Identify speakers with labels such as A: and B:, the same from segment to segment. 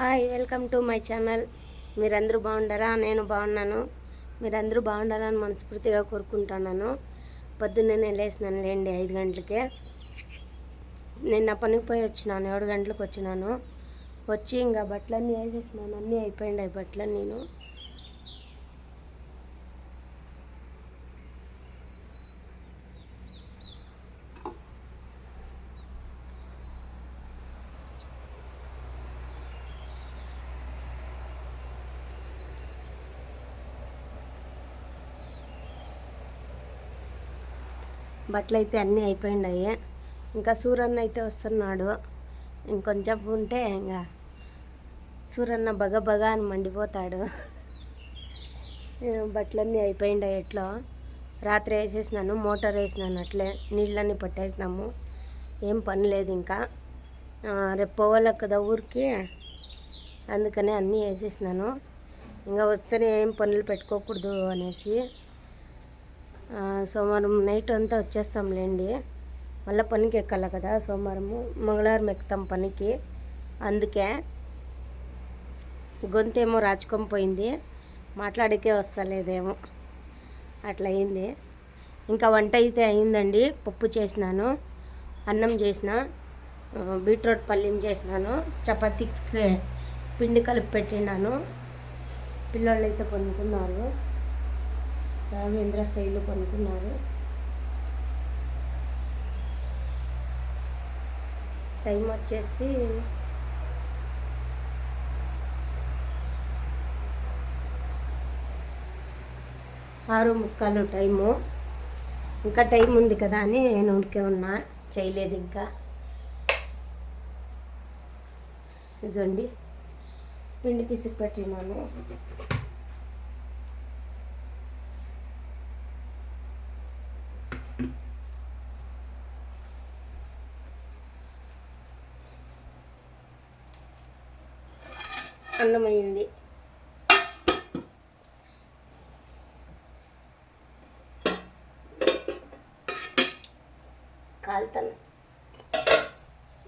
A: Hi welcome to my channel. మీరందరూ బాగుండారా? నేను బాగున్నాను. మీరందరూ బాగుండాలని మనస్ఫూర్తిగా కోరుకుంటున్నాను. పొద్దున్నే నేను లేసినాను లేండి ఐదు గంటలకే. నిన్న పనికి పోయి వచ్చినాను ఏడు గంటలకు వచ్చినాను. వచ్చి ఇంకా బట్టలన్నీ వేసేసినాను అన్నీ అయిపోయింది బట్టలు నేను. బట్టలు అయితే అన్నీ అయిపోయినాయి. ఇంకా సూరన్న అయితే వస్తున్నాడు. ఇంకొంచెం ఉంటే ఇంకా సూరన్న బగ బగ అని మండిపోతాడు. బట్టలన్నీ అయిపోయినాయి ఎట్లో. రాత్రి వేసేసినాను మోటార్ వేసినాను అట్లే. నీళ్ళన్నీ పట్టేసినాము. ఏం పని లేదు ఇంకా. రేపు పోవాలి కదా ఊరికి? అందుకనే అన్నీ వేసేసినాను. ఇంకా వస్తేనే ఏం పనులు పెట్టుకోకూడదు అనేసి సోమవారం నైట్ అంతా వచ్చేస్తాంలేండి. మళ్ళీ పనికి ఎక్కాలి కదా సోమవారము మంగళవారం ఎక్కుతాం పనికి. అందుకే గొంతేమో రాచుకొని పోయింది. మాట్లాడికే వస్తలేదేమో. అట్లా అయింది. ఇంకా వంట అయితే అయిందండి. పప్పు చేసినాను. అన్నం చేసిన. బీట్రూట్ పల్లీం చేసినాను. చపాతీకి పిండి కలిపి పెట్టినాను. పిల్లలు అయితే రాఘవేంద్ర శైలు పనుకున్నారు. టైం వచ్చేసి ఆరు ముక్కాలు టైము. ఇంకా టైం ఉంది కదా అని నేను ఉడికే ఉన్నా చేయలేదు ఇంకా. ఇదండి పిండి పిసికి పెట్టినాను. అన్నమైంది కాలుతాను.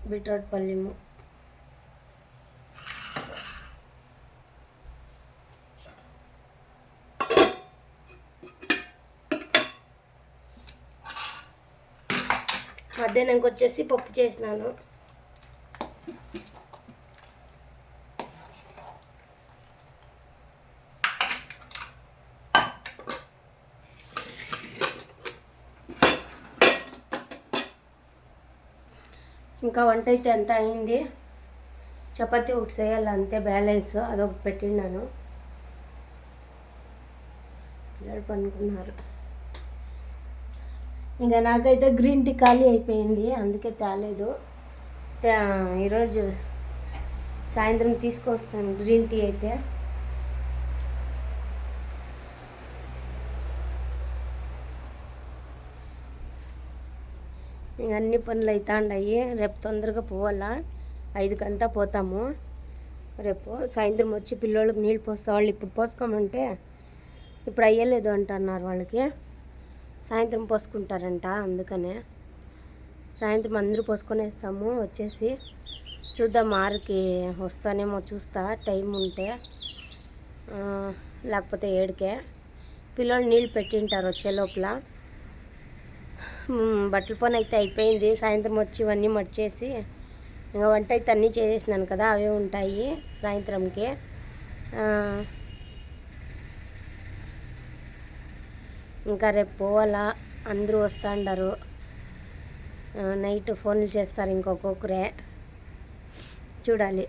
A: బీట్రూట్ పల్లెము. మధ్యాహ్నంకి వచ్చేసి పప్పు చేసినాను. ఇంకా వంట అయితే ఎంత అయింది? చపాతీ ఒకటి చేయాలి అంతే బ్యాలెన్స్. అదొకటి పెట్టినాను పిల్లలు పనుకున్నారు. ఇంకా నాకైతే గ్రీన్ టీ ఖాళీ అయిపోయింది అందుకే తేలేదు. ఈరోజు సాయంత్రం తీసుకొస్తాను గ్రీన్ టీ అయితే. అన్ని పనులు అవుతా రేపు తొందరగా పోవాలా? ఐదుకంతా పోతాము. రేపు సాయంత్రం వచ్చి పిల్లోళ్ళకి నీళ్ళు పోస్తా. వాళ్ళు ఇప్పుడు పోసుకోమంటే ఇప్పుడు అయ్యలేదు అంటున్నారు వాళ్ళకి. సాయంత్రం పోసుకుంటారంట అందుకనే. సాయంత్రం అందరూ పోసుకొనేస్తాము. వచ్చేసి చూద్దాం ఆరుకి వస్తానేమో చూస్తా. టైం ఉంటే లేకపోతే ఏడుకే. పిల్లలు నీళ్ళు పెట్టింటారు వచ్చే లోపల. బట్టల పని అయితే అయిపోయింది. సాయంత్రం వచ్చి ఇవన్నీ మడిచేసి ఇంకా వంట అయితే అన్నీ చేసేసినాను కదా అవే ఉంటాయి సాయంత్రంకి. ఇంకా రేపు పోవాలా అందరూ వస్తాండారు నైట్ ఫోన్లు చేస్తారు ఇంకొకొకరే చూడాలి.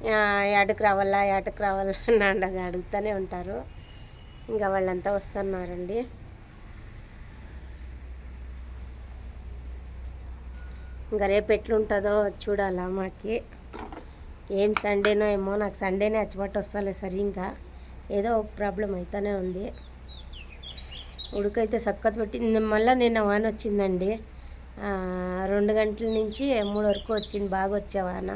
A: ఏటకు ఏడకి రావాలా ఏటకు రావాలా అని అడుగుతూనే ఉంటారు. ఇంకా వాళ్ళంతా వస్తున్నారండి. ఇంకా రేపు ఎట్లుంటుందో చూడాలా మాకి. ఏం సండేనో ఏమో నాకు సండేనే అచ్చబట్టు వస్తలే సరి ఇంకా ఏదో ఒక ప్రాబ్లం అవుతానే ఉంది. ఉడకైతే సక్కత పెట్టింది మళ్ళీ నిన్న వాన వచ్చిందండి. రెండు గంటల నుంచి మూడు వరకు వచ్చింది బాగా వచ్చే వాన.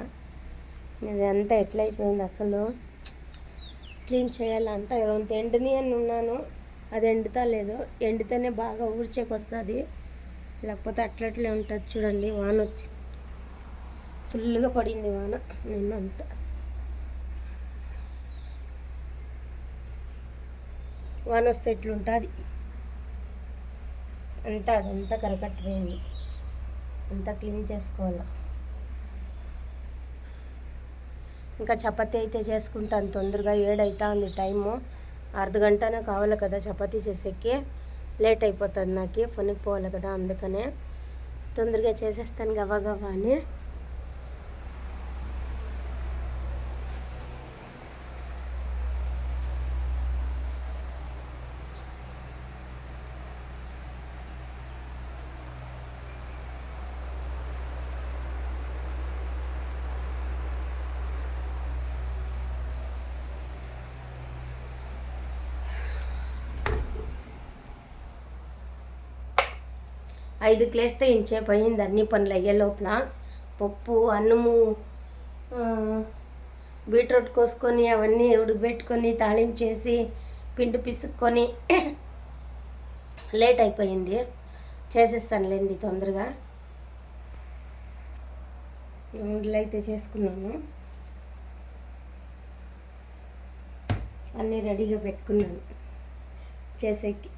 A: ఇదంతా ఎట్లయిపోయింది అసలు? క్లీన్ చేయాలి అంతా? కొంత ఎండని అని ఉన్నాను. అది ఎండుతా లేదు. ఎండితేనే బాగా ఊడ్చేకి వస్తుంది లేకపోతే అట్లట్లే ఉంటుంది చూడండి వాన వచ్చి. ఫుల్గా పడింది వాన నిన్నంతా. వాన వస్తే ఎట్లుంటుంది? అంతా అదంతా కరకట్టిపోయింది. అంతా క్లీన్ చేసుకోవాలి. ఇంకా చపాతీ అయితే చేసుకుంటాను తొందరగా ఏడైతా ఉంది టైము. అర్ధ గంటనే కావాలి కదా చపాతీ చేసేకి. లేట్ అయిపోతుంది నాకు పనికి పోవాలి కదా అందుకనే తొందరగా చేసేస్తాను గవా గవా అని. ఐదు క్లేస్తే ఇంచేపు అయింది అన్ని పనులు అయ్యే లోపల. పప్పు అన్నము బీట్రూట్ కోసుకొని అవన్నీ ఉడకబెట్టుకొని తాళింపు చేసి పిండి పిసుక్కొని లేట్ అయిపోయింది. చేసేస్తానులేండి తొందరగా. ఉండలు అయితే చేసుకున్నాను. అన్నీ రెడీగా పెట్టుకున్నాను. చేసేకి.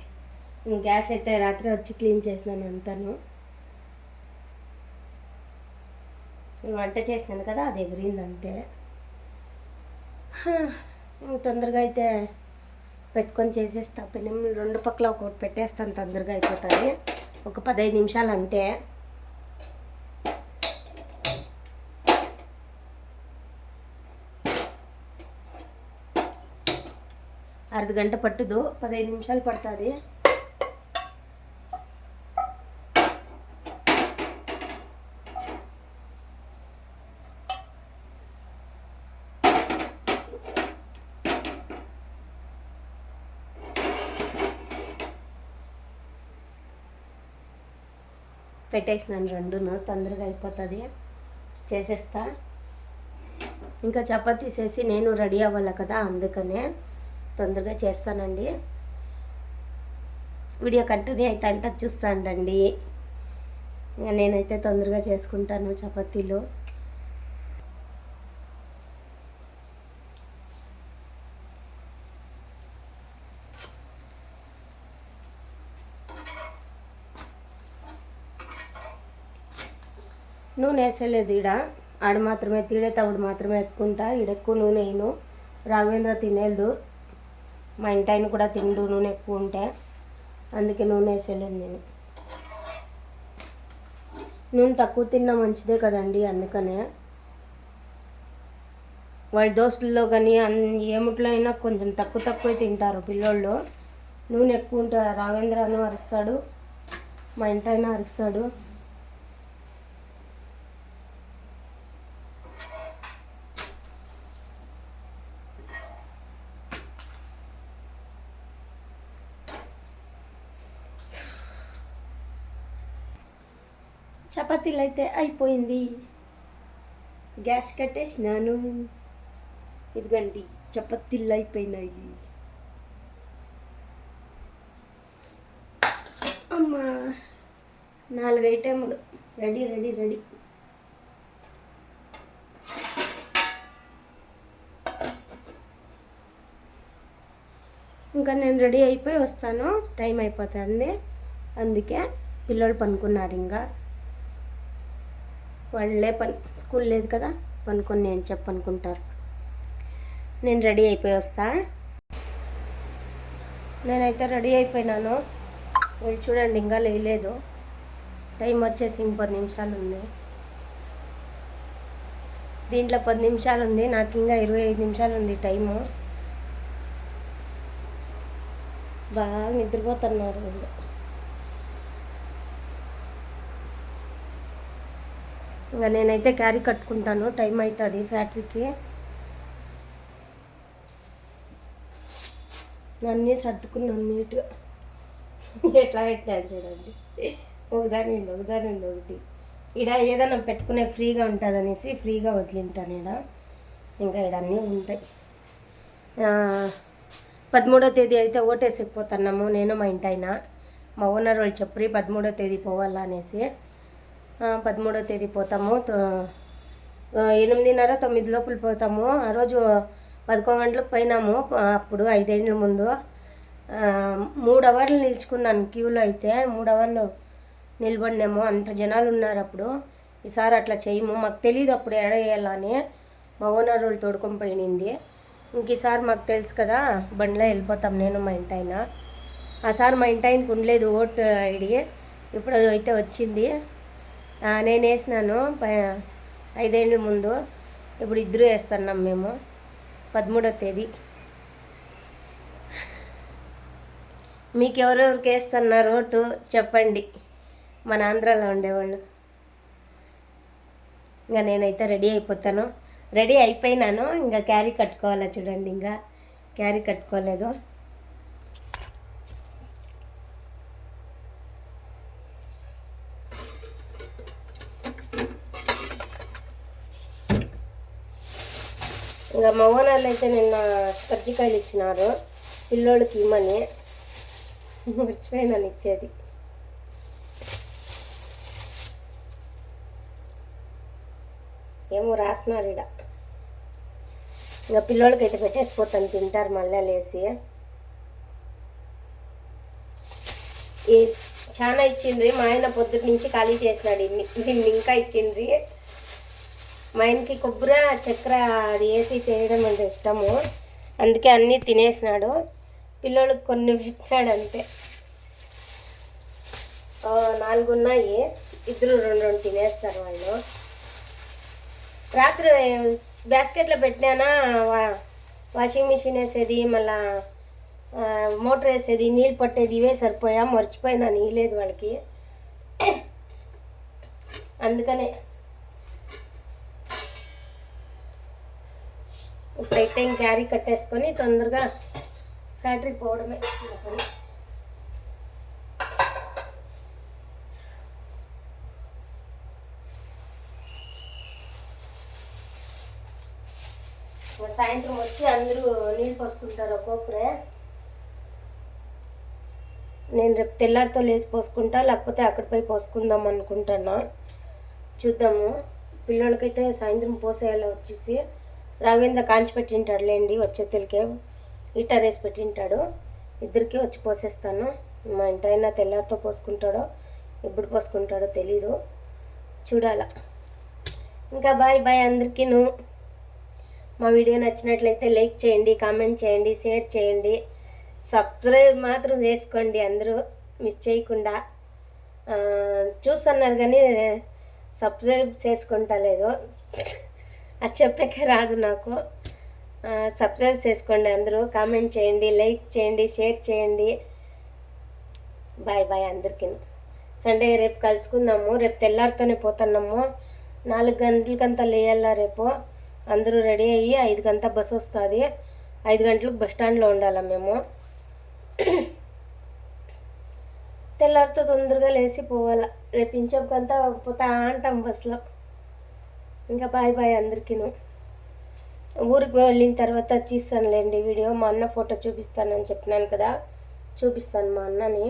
A: గ్యాస్ అయితే రాత్రి వచ్చి క్లీన్ చేసినాను అంతాను. వంట చేసినాను కదా అది ఎగిరింది అంతే. తొందరగా అయితే పెట్టుకొని చేసేస్తా. పెనం రెండు పక్కల ఒకటి పెట్టేస్తాను తొందరగా అయిపోతుంది. ఒక పదహైదు నిమిషాలు అంతే. అర్ధ గంట పట్టుదు పదహైదు నిమిషాలు పడుతుంది. పెట్టేసినాను రెండును తొందరగా అయిపోతుంది. చేసేస్తా. ఇంకా చపాతీ చేసి నేను రెడీ అవ్వాలి కదా అందుకనే తొందరగా చేస్తానండి. వీడియో కంటిన్యూ అయితే అంట చూస్తానండి ఇంకా నేనైతే తొందరగా చేసుకుంటాను చపాతీలు. నూనె వేసలేదు ఈడ. ఆడ మాత్రమే తీడే తవుడు మాత్రమే ఎక్కుంటా ఈడ ఎక్కువ నూనె వేయను. రాఘవేంద్ర తినేదు మా ఇంటి ఆయన కూడా తిండు నూనె ఎక్కువ ఉంటే. అందుకే నూనె వేసేయలేదు నేను. నూనె తక్కువ తిన్నా మంచిదే కదండి అందుకనే. వాళ్ళ దోస్తుల్లో కానీ అన్ ఏమిట్లో అయినా కొంచెం తక్కువ తక్కువ తింటారు పిల్లోళ్ళు. నూనె ఎక్కువ ఉంటే రాఘవేంద్ర అను అరుస్తాడు. మా ఇంటి ఆయన అరుస్తాడు. చపాతీలు అయితే అయిపోయింది. గ్యాస్ కట్టేసినాను. ఇదిగండి చపాతీలు అయిపోయినాయి అమ్మా నాలుగు ఐటెములు రెడీ రెడీ రెడీ. ఇంకా నేను రెడీ అయిపోయి వస్తాను. టైం అయిపోతుంది. అందుకే పిల్లలు పనుకున్నారు ఇంకా. వాళ్ళే పని స్కూల్ లేదు కదా పనుకొని నేను చెప్పనుకుంటారు. నేను రెడీ అయిపోయి వస్తా. నేనైతే రెడీ అయిపోయినాను. వాళ్ళు చూడండి ఇంకా లేలేదు. టైం వచ్చేసి ఇంక పది నిమిషాలు ఉంది దీంట్లో పది నిమిషాలు ఉంది నాకు ఇంకా ఇరవై ఐదు నిమిషాలు ఉంది టైము. బాగా నిద్రపోతున్నారు వీళ్ళు. ఇంకా నేనైతే క్యారీ కట్టుకుంటాను. టైం అవుతుంది ఫ్యాక్టరీకి. అన్నీ సర్దుకున్నాను నీట్గా. ఎట్లా పెట్టాను చూడండి. ఒకదాని నుండి ఒకదాని నుండి ఒకటి. ఈడ ఏదైనా పెట్టుకునే ఫ్రీగా ఉంటుంది అనేసి ఫ్రీగా వదిలింటాను ఈడ ఇంకా ఈడ అన్నీ ఉంటాయి. పదమూడో తేదీ అయితే ఓటేసకపోతున్నాము. నేను మా ఇంటి మా ఓనర్ వాళ్ళు చెప్పి పదమూడో తేదీ పోవాలా అనేసి. పదమూడో తేదీ పోతాము. తో- ఎనిమిదిన్నర తొమ్మిది లోపల పోతాము. ఆ రోజు పదకొండు గంటలకు పోయినాము. అప్పుడు ఐదేళ్ళ ముందు. మూడు అవర్లు నిల్చుకున్నాను క్యూలో అయితే. మూడు అవర్లు నిలబడినాము. అంత జనాలు ఉన్నారు అప్పుడు. ఈసారి అట్లా చేయము. మాకు తెలియదు అప్పుడు ఎడ వేయాలని. మా ఓనర్ వాళ్ళు తోడుకొని పోయింది. ఇంక ఈసారి మాకు తెలుసు కదా బండిలో వెళ్ళిపోతాం నేను మా ఇంటి ఆయన. ఆ సార్ మా ఇంటి ఆయనకు ఉండలేదు ఓటు ఐడి. ఇప్పుడు అయితే వచ్చింది. నేను వేసినాను ప- ఐదేళ్ళ ముందు. ఇప్పుడు ఇద్దరు వేస్తున్నాం మేము పదమూడో తేదీ. మీకు ఎవరెవరికి వేస్తున్నారు ఓటు? చెప్పండి. మన ఆంధ్రాలో ఉండేవాళ్ళు. ఇంకా నేనైతే రెడీ అయిపోతాను. రెడీ అయిపోయినాను. ఇంకా క్యారీ కట్టుకోవాలా చూడండి ఇంకా క్యారీ కట్టుకోలేదు. ఇంకా మా ఓనర్లు అయితే నిన్న కజ్జికాయలు ఇచ్చినారు. పిల్లోడికి ఇమ్మని మర్చిపోయినాను ఇచ్చేది. ఏమో రాసినారు ఇడ ఇంకా పిల్లోడికి అయితే పెట్టేసిపోతాను తింటారు మళ్ళీ లేసి. ఈ చాలా ఇచ్చిండ్రి. మా ఆయన పొద్దుటి నుంచి ఖాళీ చేసినాడు. ఇన్ని ఇంకా ఇచ్చిండ్రి. మా ఆయనకి కొబ్బరి చక్కెర అది వేసి చేయడం అంటే ఇష్టము. అందుకే అన్నీ తినేసినాడు. పిల్లలకు కొన్ని పెట్టాడు అంతే. నాలుగు ఉన్నాయి. ఇద్దరు రెండు రెండు తినేస్తారు వాళ్ళు. రాత్రి బాస్కెట్లో పెట్టినానా? వా- వాషింగ్ మిషన్ వేసేది మళ్ళా మోటార్ వేసేది నీళ్ళు పట్టేది ఇవే సరిపోయా? మర్చిపోయినా నీలేదు వాళ్ళకి. అందుకనే ఇప్పుడైతే ఇంక క్యారీ కట్టేసుకొని తొందరగా ఫ్యాక్టరీకి పోవడమే. సాయంత్రం వచ్చి అందరూ నీళ్ళు పోసుకుంటారు ఒక్కొక్కరే. నేను రేపు తెల్లారితో లేచి పోసుకుంటా లేకపోతే అక్కడ పోయి పోసుకుందాం అనుకుంటున్నా. చూద్దాము. పిల్లలకైతే సాయంత్రం పోసేయాలి వచ్చేసి. రవీంద్ర కాంచి పెట్టింటాడు లేండి వచ్చే తెలికే హీటర్ వేసి పెట్టింటాడు. ఇద్దరికి వచ్చి పోసేస్తాను. మా ఇంటి అయినా తెల్లారితో పోసుకుంటాడో ఎప్పుడు పోసుకుంటాడో తెలీదు. చూడాల. ఇంకా బాయ్ బాయ్ అందరికీను. మా వీడియో నచ్చినట్లయితే లైక్ చేయండి కామెంట్ చేయండి షేర్ చేయండి. సబ్స్క్రైబ్ మాత్రం చేసుకోండి అందరూ మిస్ చేయకుండా. చూస్తున్నారు కానీ సబ్స్క్రైబ్ చేసుకుంటా లేదు. అది చెప్పకే రాదు నాకు. సబ్స్క్రైబ్ చేసుకోండి అందరూ కామెంట్ చేయండి లైక్ చేయండి షేర్ చేయండి. బాయ్ బాయ్ అందరికీ. సండే రేపు కలుసుకుందాము రేపు తెల్లారితోనే పోతున్నాము. నాలుగు గంటలకంతా లేయాలా రేపు? అందరూ రెడీ అయ్యి ఐదు గంట బస్సు వస్తుంది. ఐదు గంటలకు బస్ స్టాండ్లో ఉండాలా మేము? తెల్లారితో తొందరగా లేచి పోవాలా. రేపు ఇంచకంతా పోతా అంటాం బస్సులో. ఇంకా బాయ్ బాయ్ అందరికీను. ఊరికి వెళ్ళిన తర్వాత తీస్తానులేండి వీడియో. మా అన్న ఫోటో చూపిస్తానని చెప్పినాను కదా. చూపిస్తాను మా అన్నని.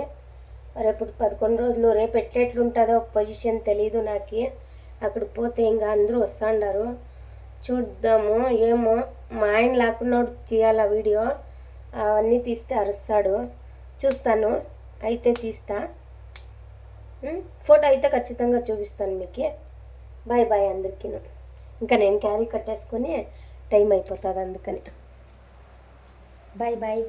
A: రేపు పదకొండు రోజులు రేపు ఎట్లెట్లుంటుందో పొజిషన్ తెలీదు నాకు. అక్కడ పోతే ఇంకా అందరూ వస్తాండారు. చూద్దాము ఏమో. మా ఆయన లేకుండా తీయాల వీడియో. అవన్నీ తీస్తే అరుస్తాడు. చూస్తాను. అయితే తీస్తా. ఫోటో అయితే ఖచ్చితంగా చూపిస్తాను మీకు. బాయ్ బాయ్ అందరికీ. ఇంకా నేను క్యారీ కట్టేసుకొని టైం అయిపోతుంది అందుకని. Bye bye